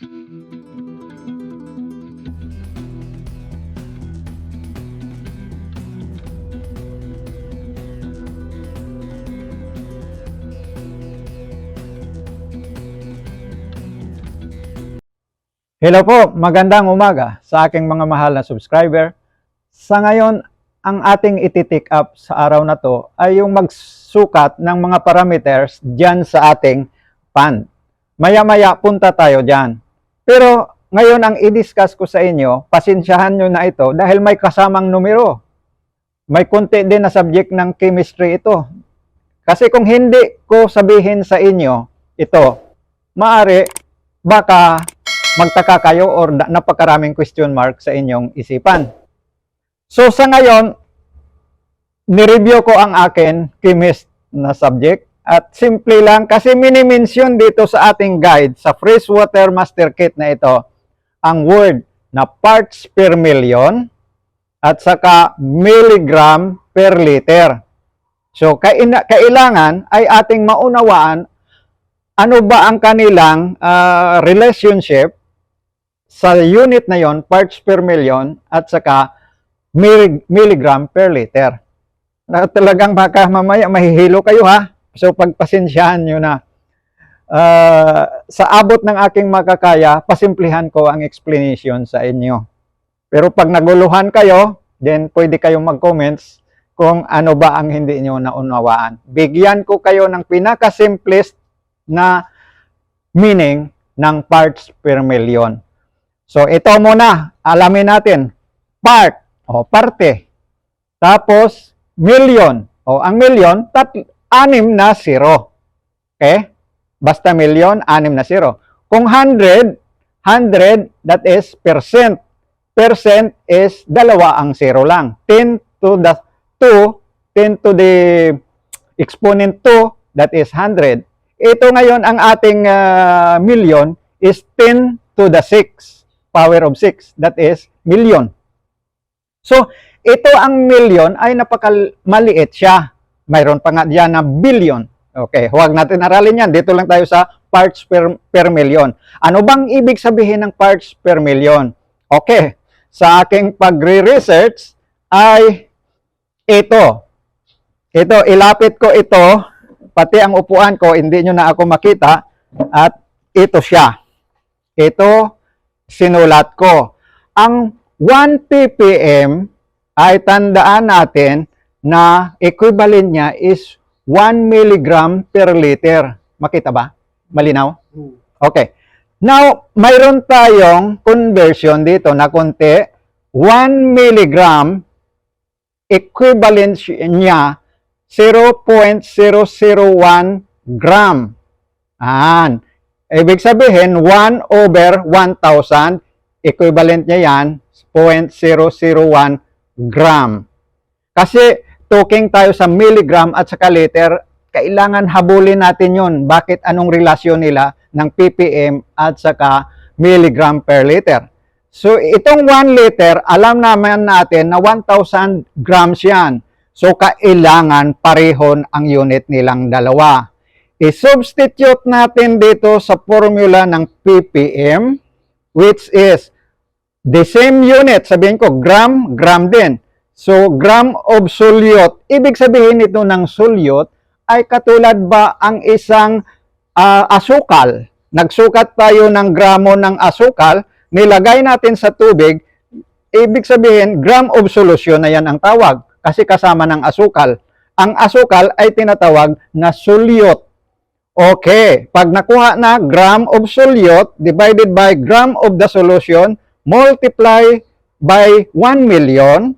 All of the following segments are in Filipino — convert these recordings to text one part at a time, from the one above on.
Hello po, magandang umaga sa aking mga mahal na subscriber. Sa ngayon, ang ating ititik up sa araw na to ay yung magsukat ng mga parameters dyan sa ating pan. Maya-maya punta tayo dyan. Pero ngayon ang i-discuss ko sa inyo, pasensyahan nyo na ito dahil may kasamang numero. May konti din na subject ng chemistry ito. Kasi kung hindi ko sabihin sa inyo ito, maari baka magtaka kayo or na- napakaraming question mark sa inyong isipan. So sa ngayon, nireview ko ang akin chemist na subject at simple lang kasi mini-mention dito sa ating guide sa freshwater master kit na ito ang word na parts per million at saka milligram per liter. So kailangan ay ating maunawaan ano ba ang kanilang ah, relationship sa unit na yon, parts per million, at saka milli- milligram per liter. Na talagang baka mamaya mahihilo kayo ha. So pagpasensyahan nyo na. Ah, sa abot ng aking makakaya, pasimplihan ko ang explanation sa inyo. Pero pag naguluhan kayo, then pwede kayong mag-comments kung ano ba ang hindi nyo naunawaan. Bigyan ko kayo ng pinaka-simplest na meaning ng parts per million. So ito muna, alamin natin. Part o parte. Tapos million. O ang million, tat anim na zero. Okay? Basta million, anim na zero. Kung 100, 100 that is percent. Percent is dalawa ang zero lang. 10 to the 2, 10 to the exponent 2, that is 100. Ito ngayon ang ating ah, million is 10 to the 6 power of 6. That is million. So, ito ang million ay napakamaliit siya. Mayroon pa nga diyan na billion. Okay, huwag natin aralin yan. Dito lang tayo sa parts per, per million. Ano bang ibig sabihin ng parts per million? Okay, sa aking pagre-research ay ito. Ito, ilapit ko ito, pati ang upuan ko, hindi nyo na ako makita, at ito siya. Ito, sinulat ko. Ang 1 ppm ay tandaan natin na equivalent niya is 1 milligram per liter. Makita ba? Malinaw? Okay. Now, mayroon tayong conversion dito na konti. 1 milligram equivalent niya 0.001 gram. An. Ibig sabihin, 1 over 1,000, equivalent niya yan, 0.001 gram. Kasi, talking tayo sa milligram at saka liter, kailangan habulin natin yun. Bakit anong relasyon nila ng ppm at saka milligram per liter. So, itong 1 liter, alam naman natin na 1,000 grams yan. So, kailangan parehon ang unit nilang dalawa i-substitute natin dito sa formula ng ppm which is the same unit. Sabihin ko, gram, gram din. So, gram of solute. Ibig sabihin nito ng solute ay katulad ba ang isang ah, asukal. Nagsukat tayo ng gramo ng asukal, nilagay natin sa tubig, ibig sabihin, gram of solution na yan ang tawag kasi kasama ng asukal. Ang asukal ay tinatawag na solute. Okay, pag nakuha na gram of solute divided by gram of the solution, multiply by 1 million,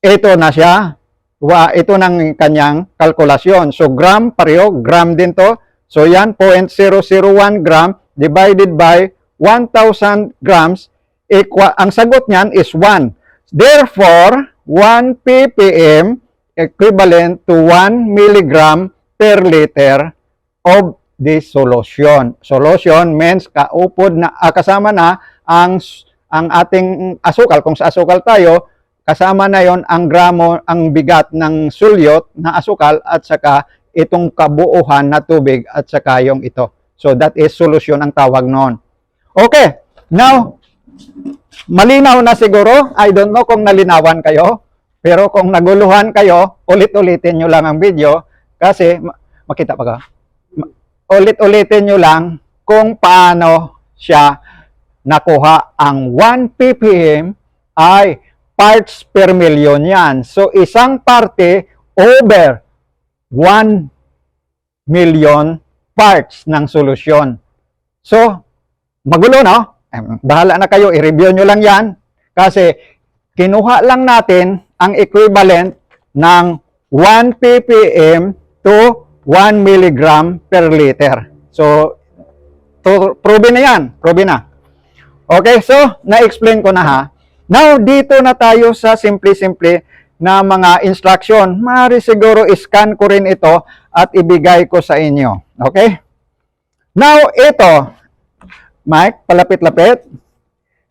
ito na siya. Wa, ito ng kanyang kalkulasyon. So gram pareho, gram din to. So yan, 0.001 gram divided by 1,000 grams, equa, ang sagot niyan is 1. Therefore, 1 ppm equivalent to 1 milligram per liter of the solution. Solution means kaupod na ah, kasama na ang ang ating asukal kung sa asukal tayo kasama na yon ang gramo ang bigat ng sulyot na asukal at saka itong kabuuhan na tubig at saka yung ito. So that is solution ang tawag noon. Okay, now, malinaw na siguro. I don't know kung nalinawan kayo. Pero kung naguluhan kayo, ulit-ulitin nyo lang ang video. Kasi, ma- makita pa ka? Ulit-ulitin nyo lang kung paano siya nakuha ang 1 ppm ay parts per million yan. So, isang parte over 1 million parts ng solusyon. So, magulo, no? Bahala na kayo, i-review nyo lang yan. Kasi, kinuha lang natin ang equivalent ng 1 ppm to 1 milligram per liter. So, to, proven na yan. Proven na. Okay, so, na-explain ko na ha. Now, dito na tayo sa simple-simple na mga instruction. Maaari siguro iscan ko rin ito at ibigay ko sa inyo. Okay? Now, ito, Mike, palapit-lapit.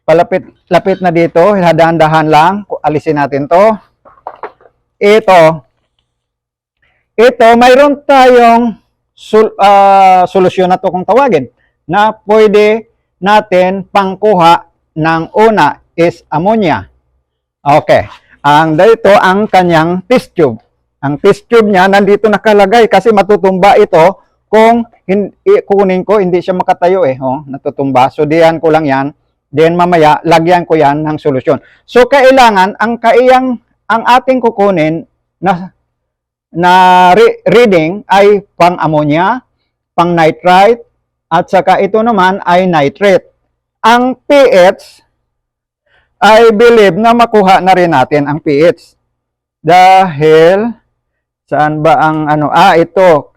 Palapit-lapit na dito. Dahan-dahan lang. Alisin natin to. Ito. Ito, mayroon tayong sol- ah, solusyon na to kung tawagin na pwede natin pangkuha ng una is ammonia. Okay. Ang dito ang kanyang test tube. Ang test tube niya nandito nakalagay kasi matutumba ito kung hin- kukunin ko hindi siya makatayo eh, oh, natutumba. So diyan ko lang 'yan. Then mamaya lagyan ko 'yan ng solusyon. So kailangan ang kaiyang ang ating kukunin na na re- reading ay pang ammonia, pang nitrite, at saka ito naman ay nitrate. Ang pH, I believe na makuha na rin natin ang pH. Dahil, saan ba ang ano, ah, ito,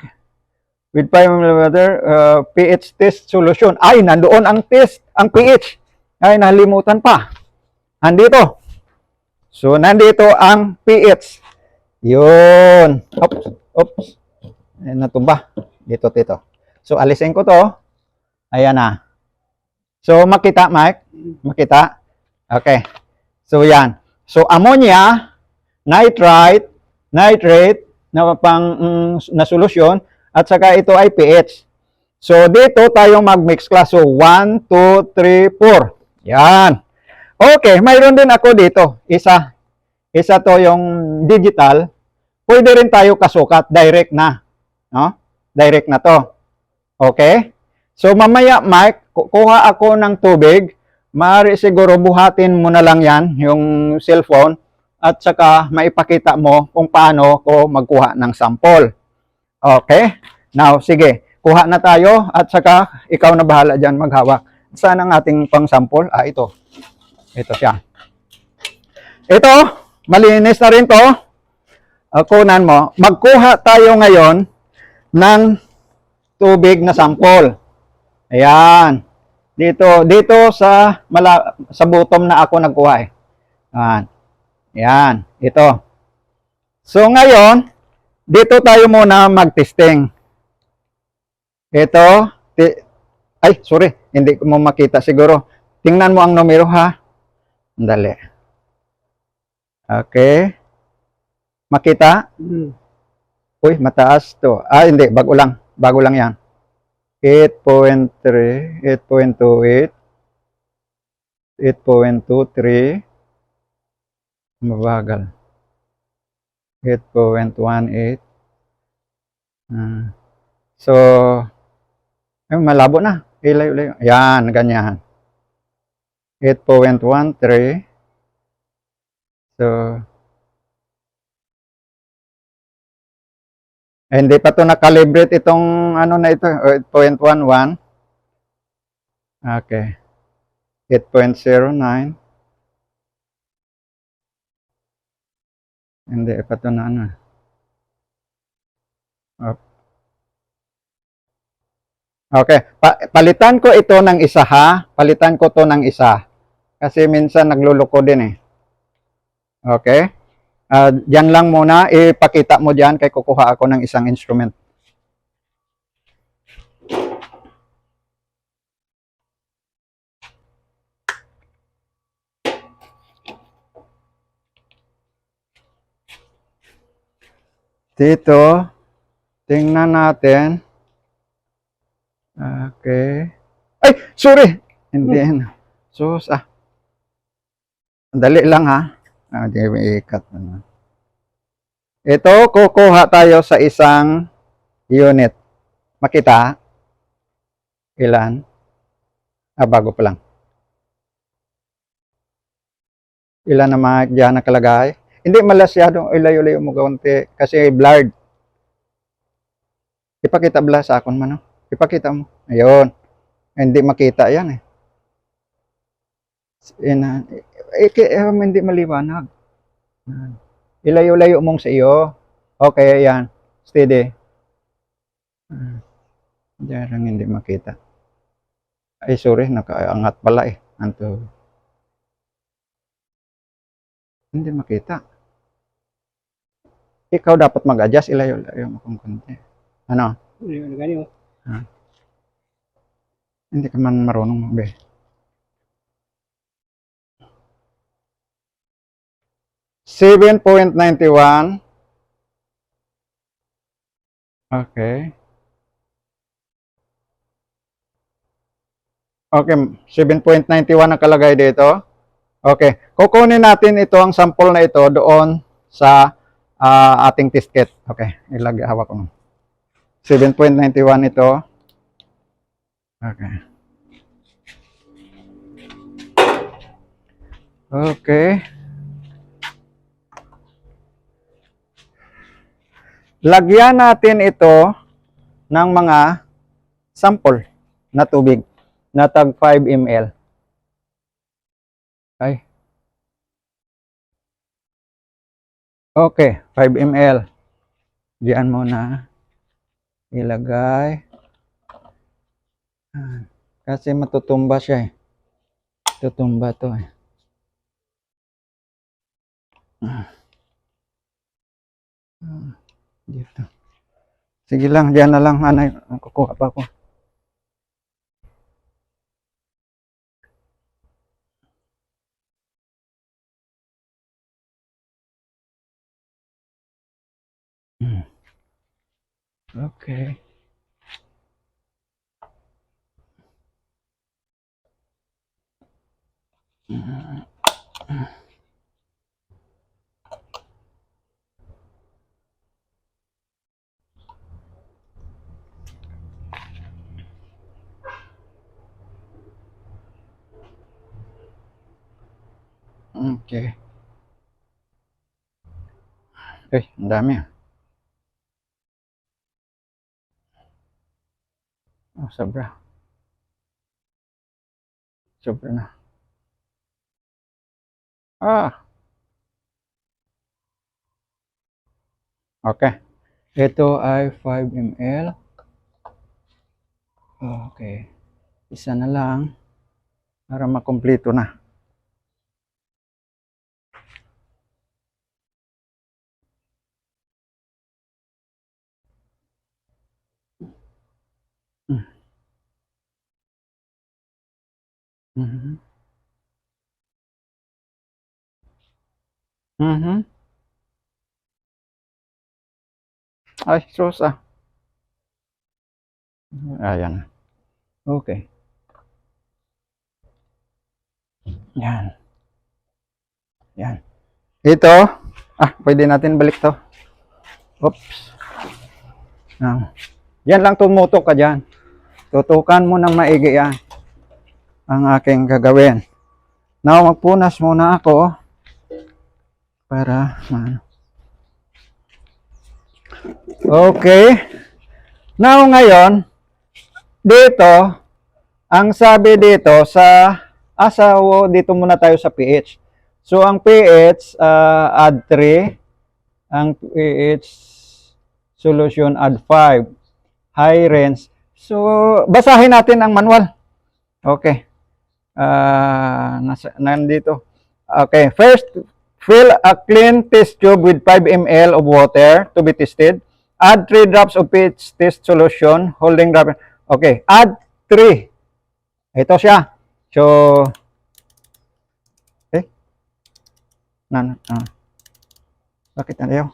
with 5 mm uh, pH test solution. Ay, nandoon ang test, ang pH. Ay, nalimutan pa. Nandito. So, nandito ang pH. Yun. Oops. Oops. Ayan, natumba. Dito, dito. So, alisin ko to. Ayan na. So, makita, Mike? Makita? Okay. So, yan. So, ammonia, nitrite, nitrate, na pang mm, na solusyon, at saka ito ay pH. So, dito tayo mag-mix class. So, 1, 2, 3, 4. Yan. Okay, mayroon din ako dito. Isa. Isa to yung digital. Pwede rin tayo kasukat. Direct na. No? Direct na to. Okay? So, mamaya, Mike, ku- kuha ako ng tubig. Maaari siguro buhatin mo na lang yan, yung cellphone, at saka maipakita mo kung paano ko magkuha ng sample. Okay? Now, sige, kuha na tayo at saka ikaw na bahala dyan maghawak. Saan ang ating pang sample? Ah, ito. Ito siya. Ito, malinis na rin to. Uh, kunan mo. Magkuha tayo ngayon ng tubig na sample. Ayan. Dito, dito sa mala, sa bottom na ako nagkuha eh. Ayan. Ayan. Ito. So ngayon, dito tayo muna mag-testing. Ito, ay, sorry, hindi ko mo makita siguro. Tingnan mo ang numero ha. Dali. Okay. Makita? Uy, mataas to. Ah, hindi, bago lang. Bago lang yan. 8.3, 8.28, 8.23, mabagal. 8.18. Ah. So, ay, malabo na. Ilayo-layo. Yan, ganyan. 8.13. So, eh, hindi pa to nakalibrate itong ano na ito, oh, 8.11. Okay. 8.09. Hindi pa to na ano. Okay, pa- palitan ko ito ng isa ha. Palitan ko to ng isa. Kasi minsan nagluloko din eh. Okay? Ah, diyan lang muna, ipakita mo diyan kay kukuha ako ng isang instrument. Dito, tingnan natin. Okay. Ay, sorry. Hindi. ano. Sus, ah. Dali lang ha. Ah, di may ikat. Ano. Ito, kukuha tayo sa isang unit. Makita? Ilan? Ah, bago pa lang. Ilan na mga dyan nakalagay? Hindi malasyadong ilayo-layo mo kaunti kasi blurred. Ipakita bla sa akon man. no? Ipakita mo. Ayun. Hindi makita yan eh. Ina, eh, um, hindi maliwanag. Ilayo-layo mong sa iyo. Okay, yan. Steady. Diyan hindi makita. Ay, sorry. Nakaangat pala eh. Anto. Hindi makita. Ikaw dapat mag-adjust. Ilayo-layo mo kung kunti. Ano? Ano ganyan? Ha? Hindi ka man marunong mag 7.91. Okay. Okay, 7.91 ang kalagay dito. Okay, kukunin natin ito ang sample na ito doon sa uh, ating test kit. Okay, ilagay hawak ko. 7.91 ito. Okay. Okay. Lagyan natin ito ng mga sample na tubig na tag 5 ml. Ay. Okay, 5 ml. Diyan mo na ilagay. Kasi matutumba siya eh. Tutumba to eh. Ah. Ah, Dito. Sige lang, diyan na lang. Anay, kukuha pa ako. Hmm. Okay. Okay. Ang dami. Oh, sobra. Sobra na. Ah. Okay. Ito ay 5 ml. Okay. Isa na lang para makumpleto na. Mhm. Mhm. Ay, sus ah. Ayan. Okay. Yan. Yan. Ito, ah, pwede natin balik to. Oops. Yan. Yan lang tumutok ka dyan. Tutukan mo ng maigi yan ang aking gagawin. Now, magpunas muna ako para maano. Okay. Now, ngayon, dito, ang sabi dito sa asawo, dito muna tayo sa pH. So, ang pH, ah, add 3. Ang pH solution, add 5. High range. So, basahin natin ang manual. Okay. Ah, nasa, nandito. Okay, first, fill a clean test tube with 5 ml of water to be tested. Add 3 drops of pH test solution, holding drop. Okay, add 3. Ito siya. So, eh, nan, ah. Bakit na ayaw?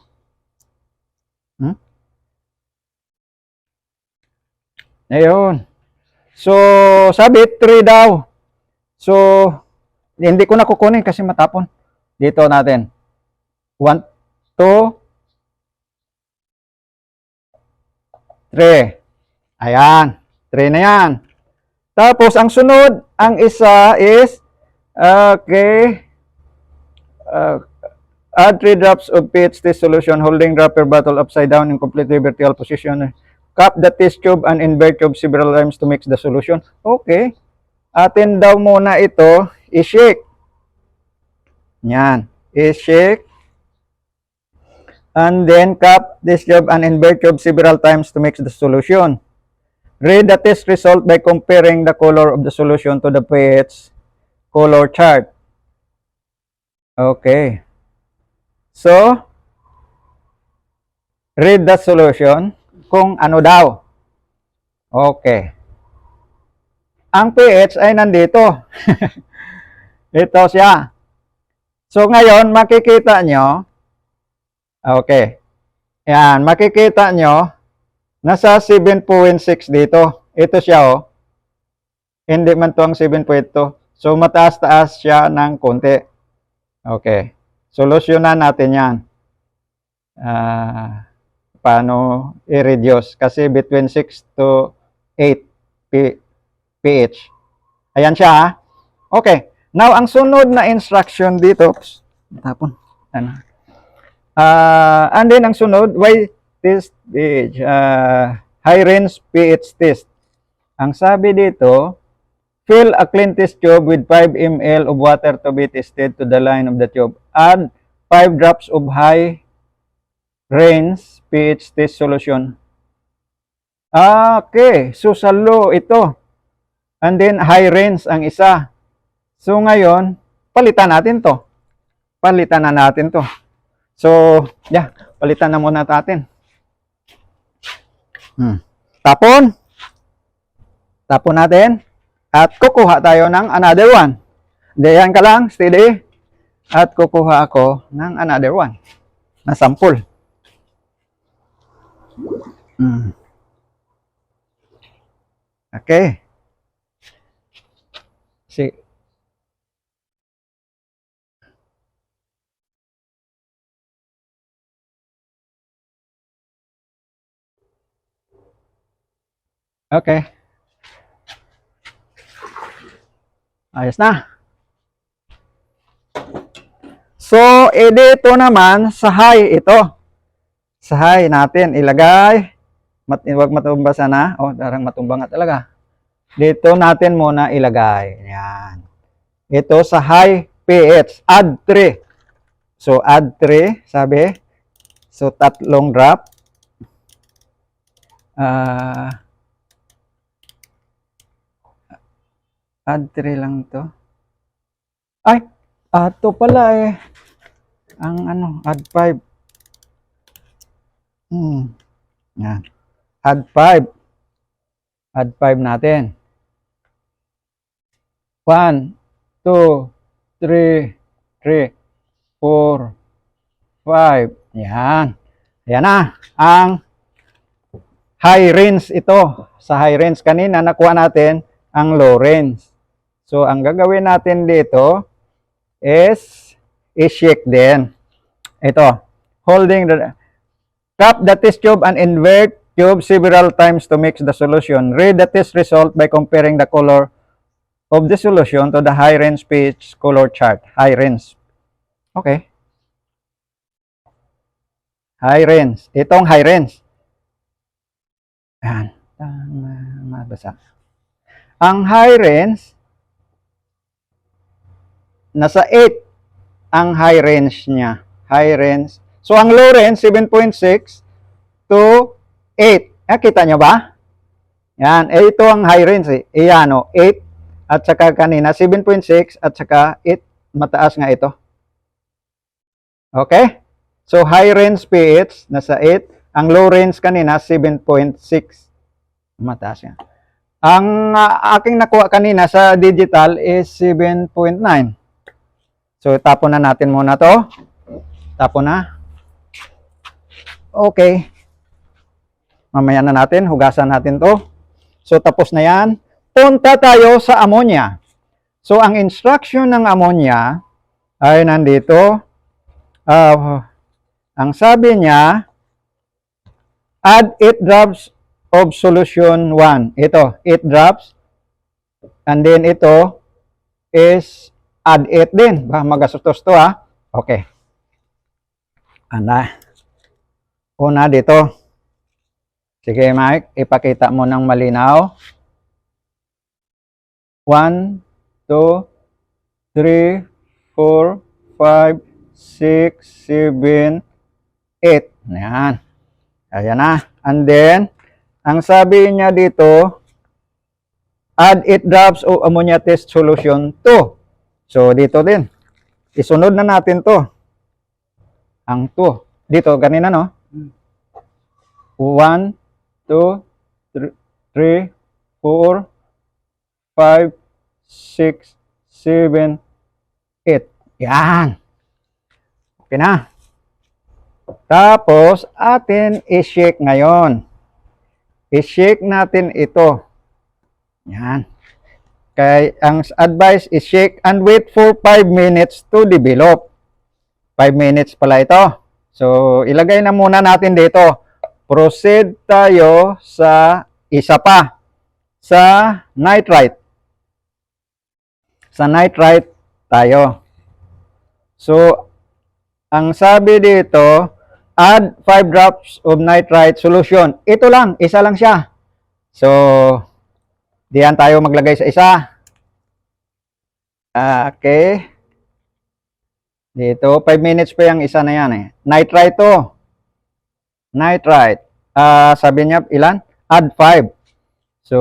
Hmm? Ayun. So, sabi 3 daw. So, hindi ko na kasi matapon. Dito natin. 1, 2, 3. Ayan. 3 na yan. Tapos, ang sunod, ang isa is, okay, uh, add 3 drops of PHT solution holding dropper bottle upside down in completely vertical position. Cup the test tube and invert tube several times to mix the solution. Okay. Atin daw muna ito, i-shake. Yan. I-shake. And then cup this tube and invert tube several times to mix the solution. Read the test result by comparing the color of the solution to the pH color chart. Okay. So, read the solution kung ano daw. Okay. Ang pH ay nandito. Ito siya. So, ngayon, makikita nyo, okay. Yan, makikita nyo, nasa 7.6 dito. Ito siya, oh. Hindi man to ang 7.2. So, mataas-taas siya ng konti. Okay. Solusyonan natin yan. Ah, paano i-reduce? Kasi between 6 to 8 P- pH. Ayan siya, ha? Okay. Now, ang sunod na instruction dito, Oops, tapon. Ano? Ah, and then ang sunod, why test pH? Ah, high range pH test. Ang sabi dito, fill a clean test tube with 5 ml of water to be tested to the line of the tube. Add 5 drops of high range pH test solution. Ah, okay. So, sa low ito. And then, high range ang isa. So, ngayon, palitan natin to. Palitan na natin to. So, yeah, palitan na muna natin. Hmm. Tapon. Tapon natin. At kukuha tayo ng another one. Diyan ka lang, steady. At kukuha ako ng another one. Na sample. Hmm. Okay. Si Okay. Ayos na. So, eh, dito naman, sa high ito. Sa high natin, ilagay. Mat wag matumba sana. Oh, darang matumba nga talaga. Dito natin muna ilagay. Yan. Ito sa high pH. Add 3. So, add 3, sabi. So, tatlong drop. Ah... add 3 lang to. Ay, ah, to pala eh. Ang ano, add 5. Hmm. Yan. Add 5. Add 5 natin. 1, 2, 3, 3, 4, 5. Yan. Yan na. Ang high range ito. Sa high range kanina, nakuha natin ang low range. So, ang gagawin natin dito is i-shake din. Ito. Holding the Cup the test tube and invert tube several times to mix the solution. Read the test result by comparing the color of the solution to the high range pH color chart. High range. Okay. High range. Itong high range. Yan. Tama. Mabasa. Ang high range, nasa 8 ang high range niya. High range. So, ang low range, 7.6 to 8. Eh, kita nyo ba? Yan. Eh, ito ang high range eh. Iyan o, 8 at saka kanina 7.6 at saka 8. Mataas nga ito. Okay? So, high range pH, nasa 8. Ang low range kanina, 7.6. Mataas yan. Ang ah, aking nakuha kanina sa digital is 7.9. So, tapon na natin muna to. Tapon na. Okay. Mamaya na natin, hugasan natin to. So, tapos na yan. Punta tayo sa ammonia. So, ang instruction ng ammonia ay nandito. Ah, ang sabi niya, add 8 drops of solution 1. Ito, 8 drops. And then ito is add 8 din. Ba, magastos to ha. Okay. Ana. Una dito. Sige Mike, ipakita mo ng malinaw. 1, 2, 3, 4, 5, 6, 7, 8. Yan. Ayan na. And then, ang sabi niya dito, add 8 drops of ammonia test solution 2. So, dito din. Isunod na natin to. Ang 2. Dito, ganina no? 1, 2, 3, 4, 5, 6, 7, 8. Yan. Okay na. Tapos, atin i-shake ngayon. I-shake natin ito. Yan. Kaya ang advice is shake and wait for 5 minutes to develop. 5 minutes pala ito. So, ilagay na muna natin dito. Proceed tayo sa isa pa. Sa nitrite. Sa nitrite tayo. So, ang sabi dito, add 5 drops of nitrite solution. Ito lang, isa lang siya. So, diyan tayo maglagay sa isa. Okay. Dito, 5 minutes pa yung isa na yan eh. Nitrite to. Nitrite. Ah, sabi niya, ilan? Add 5. So,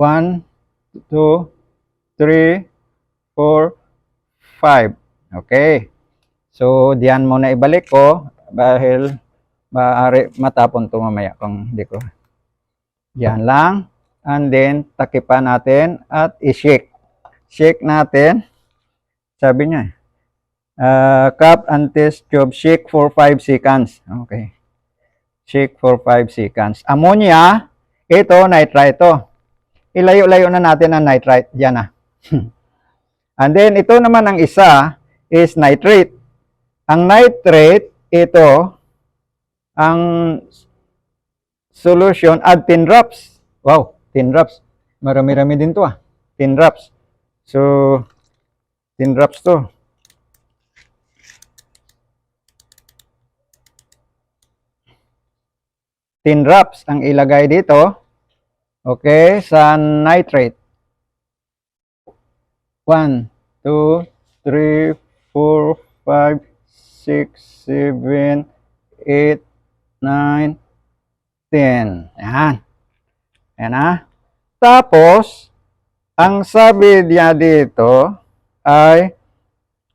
1, 2, 3, 4, 5. Okay. So, diyan muna ibalik ko dahil maaari matapon to mamaya kung hindi ko. Diyan lang. And then, takipan natin at i-shake. Shake natin. Sabi niya, uh, cup and test tube, shake for 5 seconds. Okay. Shake for 5 seconds. Ammonia, ito, nitrite to. Ilayo-layo na natin ang nitrite. Diyan na. and then, ito naman ang isa is nitrate. Ang nitrate, ito, ang solution, add 10 drops. Wow, 10 drops. Marami-rami din to ah. 10 drops. So, 10 drops to. Tin drops ang ilagay dito. Okay, sa nitrate. 1, 2, 3, 4, 5, 6, 7, 8, 9, 10. Yan. Yan na. Tapos, ang sabi niya dito ay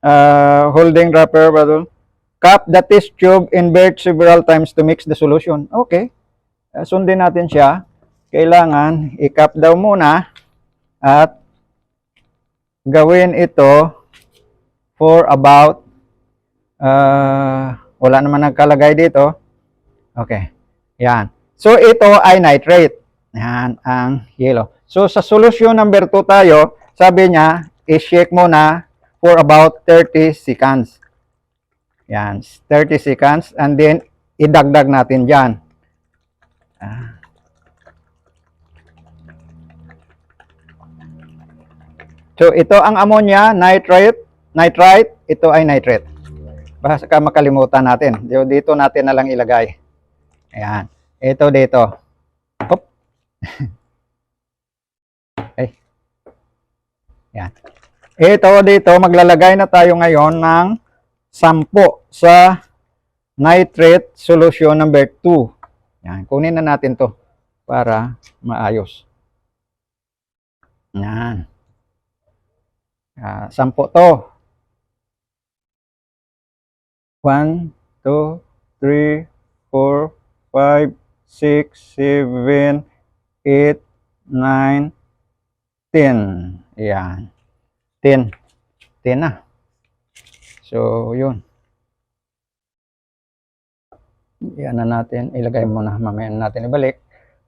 uh, holding dropper bottle. Cup the test tube, invert several times to mix the solution. Okay. Uh, sundin natin siya. Kailangan i-cup daw muna at gawin ito for about uh, wala naman nagkalagay dito. Okay. Yan. So, ito ay nitrate. Yan, ang yellow. So, sa solution number 2 tayo, sabi niya, i-shake mo na for about 30 seconds. Yan, 30 seconds. And then, idagdag natin dyan. Ah. So, ito ang ammonia, nitrate, nitrite, ito ay nitrate. Baka makalimutan natin. Dito natin na lang ilagay. Ayan. Ito dito. Hop. Ay. Yan. Ito dito, maglalagay na tayo ngayon ng 10 sa nitrate solution number 2. Yan. Kunin na natin to para maayos. Yan. Uh, 10 to. 1, 2, 3, 4, 5, 6, 7, 8, 9, 10. Ayan. 10. 10 na. So, yun. Yan na natin. Ilagay muna. Mamaya na natin ibalik.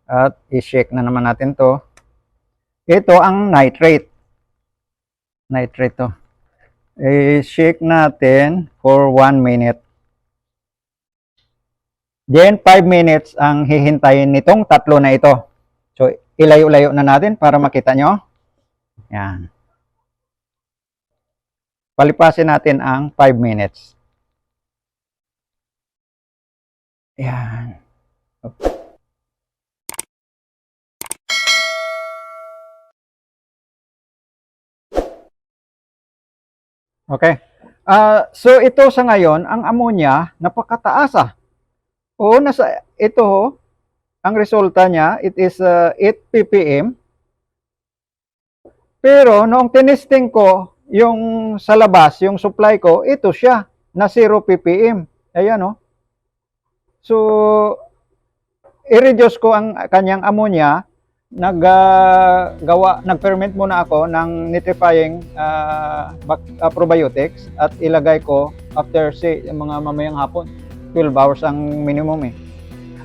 At i-shake na naman natin to. Ito ang nitrate. Nitrate to. I-shake natin for 1 minute. Then 5 minutes ang hihintayin nitong tatlo na ito. So ilayo-layo na natin para makita nyo. Yan. Palipasin natin ang 5 minutes. Yan. Okay. Ah, so ito sa ngayon, ang ammonia napakataas ah. Oo, nasa ito ho, ang resulta niya, it is uh, 8 ppm. Pero noong tinesting ko, yung sa labas, yung supply ko, ito siya, na 0 ppm. Ayan oh. So, i-reduce ko ang kanyang ammonia, naggawa, nag-ferment muna ako ng nitrifying ah, probiotics at ilagay ko after say mga mamayang hapon. 12 hours ang minimum eh.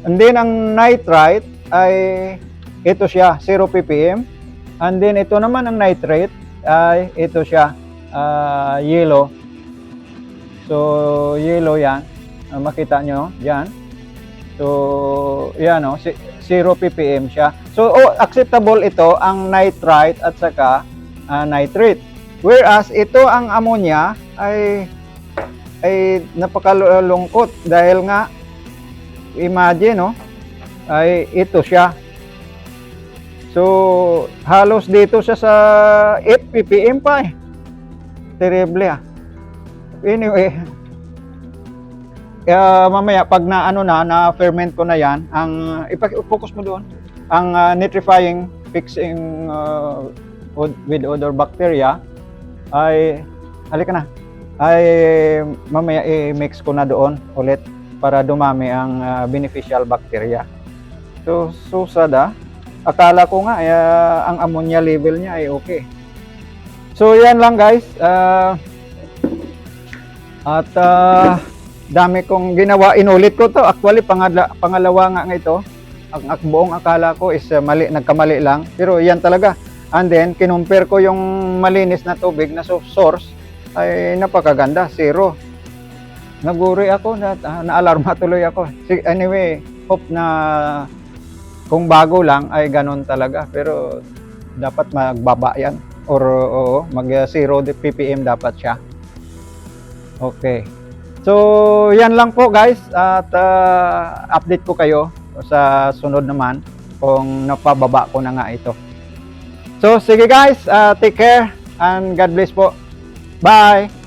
And then ang nitrite ay ito siya, 0 ppm. And then ito naman ang nitrate ay ito siya, ah, yellow. So, yellow yan. Ah, makita nyo, yan. So, yan o, 0 ppm siya. So, oh, acceptable ito ang nitrite at saka ah, nitrate. Whereas ito ang ammonia ay ay napakalungkot dahil nga imagine no ay ito siya. So, halos dito siya sa 8 ppm pa eh. Terrible ah. Anyway, uh, mamaya pag na ano na na ferment ko na yan ang ipa-focus mo doon ang uh, nitrifying fixing uh, with other bacteria ay halika na ay mamaya i-mix ko na doon ulit para dumami ang uh, beneficial bacteria. So susada akala ko nga uh, ang ammonia level niya ay okay. So yan lang guys. Uh, at uh, dami kong ginawa. Inulit ko to. Actually, pangala, pangalawa nga nga ito. Ang, ang buong akala ko is uh, mali, nagkamali lang. Pero yan talaga. And then, kinumpir ko yung malinis na tubig na so- source ay napakaganda. Zero. Naguri ako. Na, ah, naalarma tuloy ako. Anyway, hope na kung bago lang ay ganun talaga. Pero dapat magbaba yan. Or oo, mag uh, zero ppm dapat siya. Okay. So, yan lang po guys at uh, update ko kayo sa sunod naman kung napababa ko na nga ito. So, sige guys, uh, take care and God bless po. Bye!